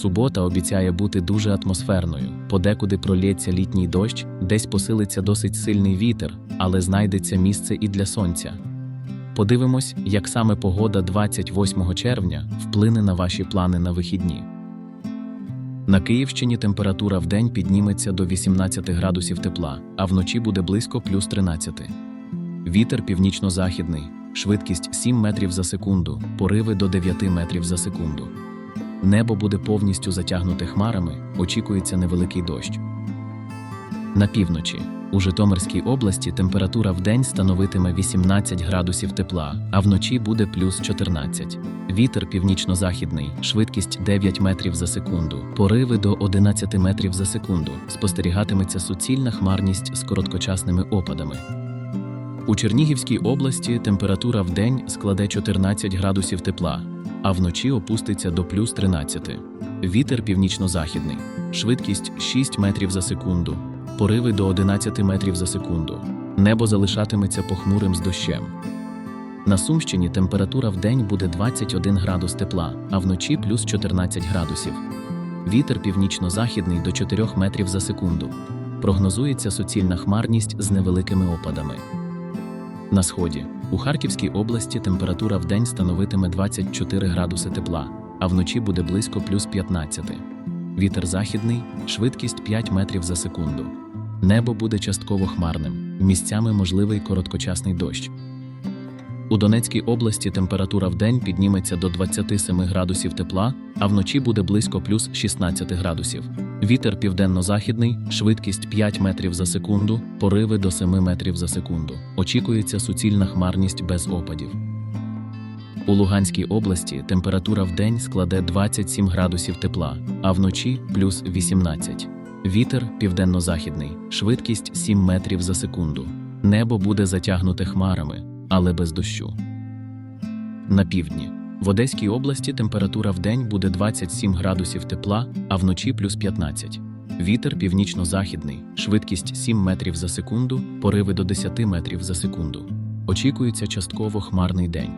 Субота обіцяє бути дуже атмосферною. Подекуди пролється літній дощ, десь посилиться досить сильний вітер, але знайдеться місце і для сонця. Подивимось, як саме погода 28 червня вплине на ваші плани на вихідні. На Київщині температура вдень підніметься до 18 градусів тепла, а вночі буде близько плюс 13. Вітер північно-західний, швидкість 7 метрів за секунду, пориви до 9 метрів за секунду. Небо буде повністю затягнуте хмарами, очікується невеликий дощ. На півночі у Житомирській області температура вдень становитиме 18 градусів тепла, а вночі буде плюс 14. Вітер північно-західний, швидкість 9 метрів за секунду, пориви до 11 метрів за секунду. Спостерігатиметься суцільна хмарність з короткочасними опадами. У Чернігівській області температура вдень складе 14 градусів тепла, а вночі опуститься до плюс 13. Вітер північно-західний, швидкість 6 метрів за секунду, пориви до 11 метрів за секунду. Небо залишатиметься похмурим з дощем. На Сумщині температура вдень буде 21 градус тепла, а вночі плюс 14 градусів. Вітер північно-західний до 4 метрів за секунду. Прогнозується суцільна хмарність з невеликими опадами. На сході у Харківській області температура в день становитиме 24 градуси тепла, а вночі буде близько плюс 15. Вітер західний, швидкість 5 метрів за секунду. Небо буде частково хмарним, місцями можливий короткочасний дощ. У Донецькій області температура вдень підніметься до 27 градусів тепла, а вночі буде близько плюс 16 градусів. Вітер південно-західний, швидкість 5 метрів за секунду, пориви до 7 метрів за секунду. Очікується суцільна хмарність без опадів. У Луганській області температура вдень складе 27 градусів тепла, а вночі плюс 18. Вітер південно-західний, швидкість 7 метрів за секунду. Небо буде затягнуте хмарами, але без дощу. На півдні. В Одеській області температура вдень буде 27 градусів тепла, а вночі плюс 15. Вітер північно-західний, швидкість 7 метрів за секунду, пориви до 10 метрів за секунду. Очікується частково хмарний день.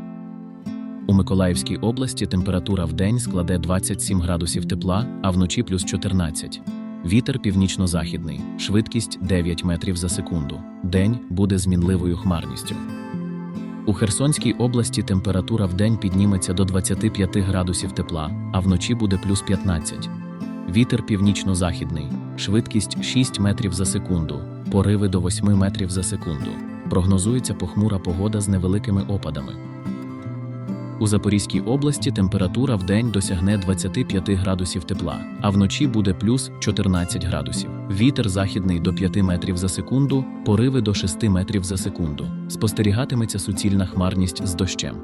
У Миколаївській області температура вдень складе 27 градусів тепла, а вночі плюс 14. Вітер північно-західний, швидкість 9 метрів за секунду. День буде з мінливою хмарністю. У Херсонській області температура вдень підніметься до 25 градусів тепла, а вночі буде плюс 15. Вітер північно-західний, швидкість 6 метрів за секунду, пориви до 8 метрів за секунду. Прогнозується похмура погода з невеликими опадами. У Запорізькій області температура вдень досягне 25 градусів тепла, а вночі буде плюс 14 градусів. Вітер західний до 5 метрів за секунду, пориви до 6 метрів за секунду. Спостерігатиметься суцільна хмарність з дощем.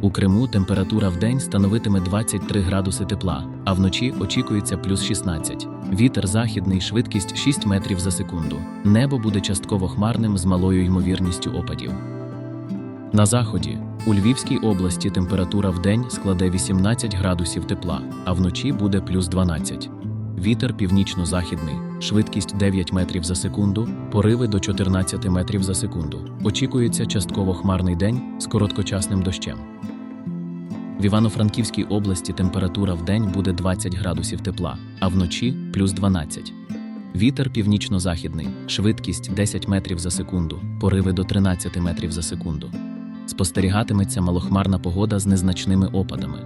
У Криму температура вдень становитиме 23 градуси тепла, а вночі очікується плюс 16. Вітер західний, швидкість 6 метрів за секунду. Небо буде частково хмарним з малою ймовірністю опадів. На заході у Львівській області температура вдень складе 18 градусів тепла, а вночі буде плюс 12. Вітер північно-західний, швидкість 9 метрів за секунду, пориви до 14 метрів за секунду. Очікується частково хмарний день з короткочасним дощем. В Івано-Франківській області температура вдень буде 20 градусів тепла, а вночі плюс 12. Вітер північно-західний, швидкість 10 метрів за секунду, пориви до 13 метрів за секунду. Спостерігатиметься малохмарна погода з незначними опадами.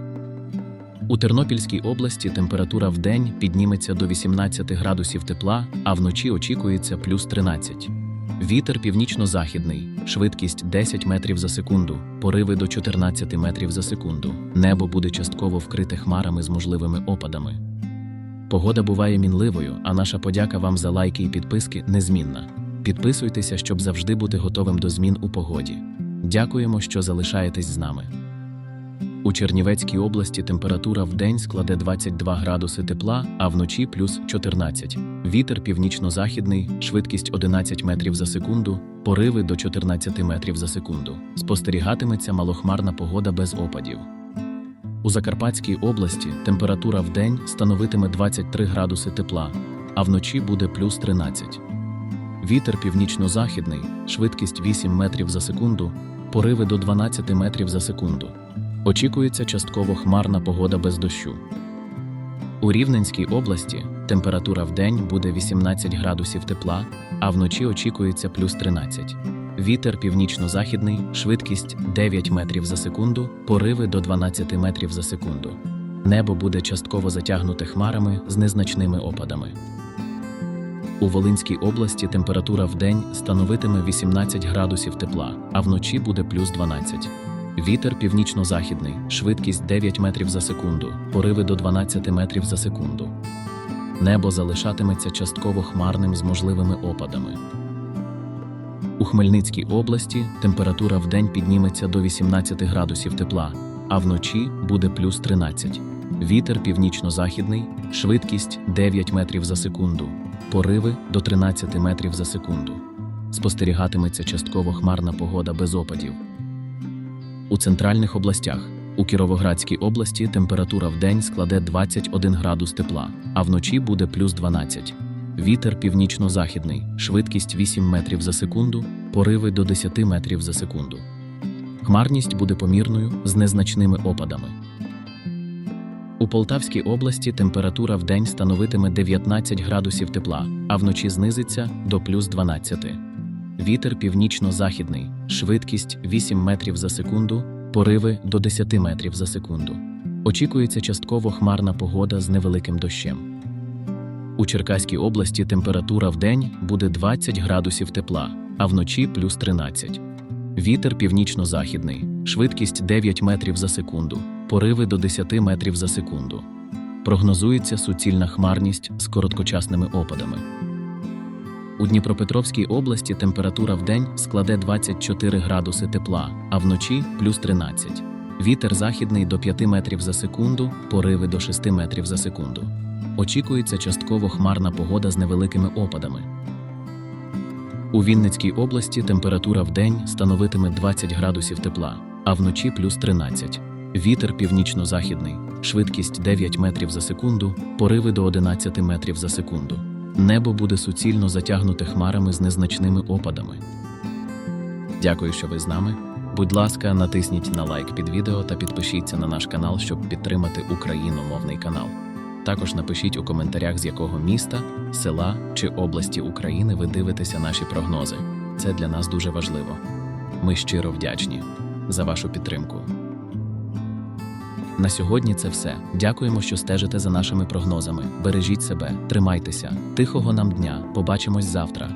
У Тернопільській області температура вдень підніметься до 18 градусів тепла, а вночі очікується плюс 13. Вітер північно-західний, швидкість 10 метрів за секунду, пориви до 14 метрів за секунду. Небо буде частково вкрите хмарами з можливими опадами. Погода буває мінливою, а наша подяка вам за лайки і підписки незмінна. Підписуйтеся, щоб завжди бути готовим до змін у погоді. Дякуємо, що залишаєтесь з нами. У Чернівецькій області температура вдень складе 22 градуси тепла, а вночі плюс 14. Вітер північно-західний, швидкість 11 метрів за секунду, пориви до 14 метрів за секунду. Спостерігатиметься малохмарна погода без опадів. У Закарпатській області температура вдень становитиме 23 градуси тепла, а вночі буде плюс 13. Вітер північно-західний, швидкість 8 метрів за секунду, пориви до 12 метрів за секунду. Очікується частково хмарна погода без дощу. У Рівненській області температура в день буде 18 градусів тепла, а вночі очікується плюс 13. Вітер північно-західний, швидкість 9 метрів за секунду, пориви до 12 метрів за секунду. Небо буде частково затягнуте хмарами з незначними опадами. У Волинській області температура в день становитиме 18 градусів тепла, а вночі буде плюс 12. Вітер північно-західний, швидкість 9 метрів за секунду, пориви до 12 метрів за секунду. Небо залишатиметься частково хмарним з можливими опадами. У Хмельницькій області температура в день підніметься до 18 градусів тепла, а вночі буде плюс 13. Вітер північно-західний, швидкість 9 метрів за секунду, пориви до 13 метрів за секунду. Спостерігатиметься частково хмарна погода без опадів. У центральних областях у Кіровоградській області температура в день складе 21 градус тепла, а вночі буде плюс 12. Вітер північно-західний, швидкість 8 метрів за секунду, пориви до 10 метрів за секунду. Хмарність буде помірною з незначними опадами. У Полтавській області температура в день становитиме 19 градусів тепла, а вночі знизиться до плюс 12. Вітер північно-західний, швидкість 8 метрів за секунду, пориви до 10 метрів за секунду. Очікується частково хмарна погода з невеликим дощем. У Черкаській області температура в день буде 20 градусів тепла, а вночі плюс 13. Вітер північно-західний, швидкість 9 метрів за секунду, пориви до 10 метрів за секунду. Прогнозується суцільна хмарність з короткочасними опадами. У Дніпропетровській області температура в день складе 24 градуси тепла, а вночі плюс 13. Вітер західний до 5 метрів за секунду, пориви до 6 метрів за секунду. Очікується частково хмарна погода з невеликими опадами. У Вінницькій області температура в день становитиме 20 градусів тепла, а вночі плюс 13. Вітер північно-західний, швидкість 9 метрів за секунду, пориви до 11 метрів за секунду. Небо буде суцільно затягнуте хмарами з незначними опадами. Дякую, що ви з нами. Будь ласка, натисніть на лайк під відео та підпишіться на наш канал, щоб підтримати україномовний канал. Також напишіть у коментарях, з якого міста, села чи області України ви дивитеся наші прогнози. Це для нас дуже важливо. Ми щиро вдячні за вашу підтримку. На сьогодні це все. Дякуємо, що стежите за нашими прогнозами. Бережіть себе, тримайтеся, тихого нам дня. Побачимось завтра.